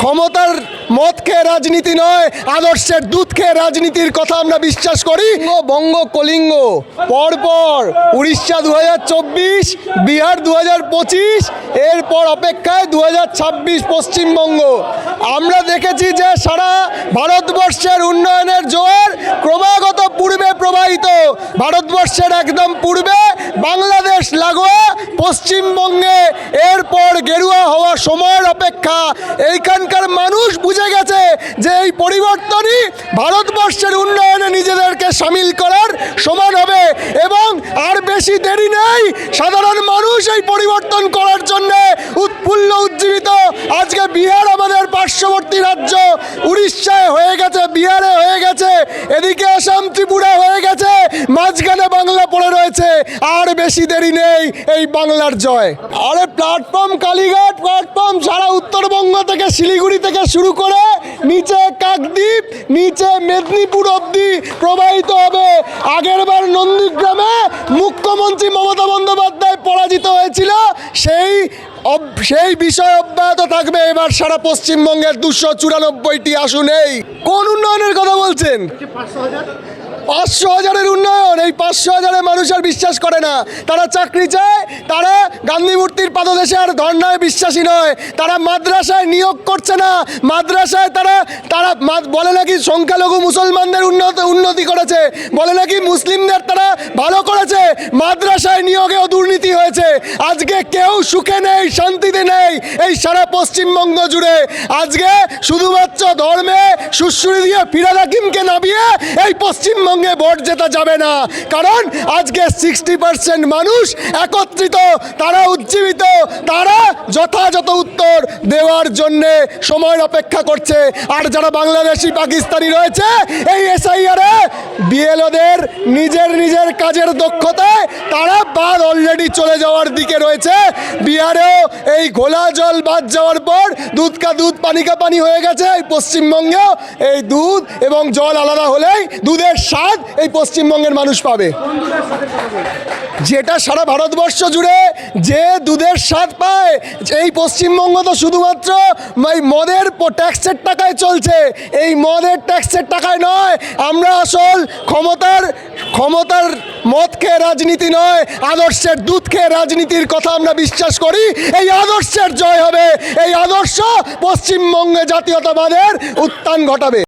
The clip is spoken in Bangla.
ক্ষমতার মদ খেয়ে রাজনীতি নয় আদর্শের দুধ খেয়ে রাজনীতির কথা আমরা বিশ্বাস করি। ও বঙ্গ কলিঙ্গ। পরপর উড়িষ্যা দু হাজার চব্বিশ বিহার দু হাজার পঁচিশ এরপর অপেক্ষায় দু হাজার ছাব্বিশ পশ্চিমবঙ্গ। আমরা দেখেছি যে সারা ভারতবর্ষের উন্নয়নের জোয়ার ক্রমাগত পূর্বে প্রবাহিত। ভারতবর্ষের একদম পূর্বে বাংলাদেশ লাগোয়া পশ্চিমবঙ্গে এরপর গেরুয়া হওয়া সময়ের অপেক্ষা, এইখানকার মানুষ বুঝে গেছে যে এই পরিবর্তনই ভারতবর্ষের উন্নয়নে নিজেদেরকে সামিল করার সমান হবে এবং আর বেশি দেরি নেই সাধারণ মানুষ এই পরিবর্তন করার জন্য উৎফুল্ল উজ্জীবিত। আজকে বিহার আমাদের পার্শ্ববর্তী রাজ্য, উড়িষ্যায় হয়ে গেছে, বিহারে হয়ে গেছে, এদিকে আসাম, ত্রিপুরা হয়ে গেছে, মাঝখানে বাংলা বেশি দেরি নেই এই বাংলার জয়। আরে প্ল্যাটফর্ম কালীঘাট প্ল্যাটফর্ম সারা উত্তরবঙ্গ থেকে শিলিগুড়ি থেকে শুরু করে নিচে কাকদ্বীপ, নিচে মেদিনীপুর অবধি প্রবাহিত হবে। আগেরবার নন্দীগ্রামে মুখ্যমন্ত্রী মমতা বন্দ্যোপাধ্যায় পরাজিত হয়েছিল। সেই সেই বিষয় অব্যাহত থাকবে। এবার সারা পশ্চিমবঙ্গের দুশো চুরানব্বইটি আসনেই। কোন উন্নয়নের কথা বলছেন? পাঁচশো হাজারের উন্নয়ন, এই পাঁচশো হাজারের মানুষ আর বিশ্বাস করে না। তারা চাকরি চায়, তারা গান্ধী মূর্তির পাদদেশে আর ধর্নায় বিশ্বাসী নয়। তারা মাদ্রাসায় নিয়োগ করছে না। মাদ্রাসায় তারা তারা বলে নাকি সংখ্যালঘু মুসলমানদের উন্নত উন্নতি করেছে। বলে নাকি মুসলিমদের মাদ্রাসায় নিয়োগেও দুর্নীতি হয়েছে। আজকে কেউ সুখে নেই, শান্তিতে নেই এই সারা পশ্চিমবঙ্গ জুড়ে। আজকে শুধুমাত্র ধর্মে সুশ্রী দিয়ে ফিরাদ হাকিমকে নামিয়ে এই পশ্চিমবঙ্গে ভোট জেতা যাবে না। কারণ আজকে সিক্সটি পার্সেন্ট মানুষ একত্রিত, তারা উজ্জীবিত, তারা যথাযথ উত্তর দেওয়ার জন্যে সময়ের অপেক্ষা করছে। আর যারা বাংলাদেশি, পাকিস্তানি রয়েছে, এই এসআইআরে বিএলওদের নিজের নিজের কাজের দক্ষতায় তারা বাদ অলরেডি চলে যাওয়ার দিকে রয়েছে। বিহারেও এই ঘোলা জল বাদ যাওয়ার পর দুধ কা দুধ, পানি কা পানি হয়ে গেছে এই পশ্চিমবঙ্গেও। এই দুধ এবং জল আলাদা হলেই দুধের স্বাদ এই পশ্চিমবঙ্গের মানুষ পাবে। যেটা সারা ভারতবর্ষ জুড়ে যে দুধের স্বাদ পায়, এই পশ্চিমবঙ্গ তো শুধুমাত্র এই মদের ট্যাক্সের টাকায় চলছে। এই মদের ট্যাক্সের টাকায় নয়, আমরা আসল ক্ষমতার ক্ষমতার মদ খেয়ে রাজনীতি নয়, আদর্শের দুধ খেয়ে রাজনীতির কথা আমরা বিশ্বাস করি। এই আদর্শের জয় হবে, এই আদর্শ পশ্চিমবঙ্গে জাতীয়তাবাদের উত্থান ঘটাবে।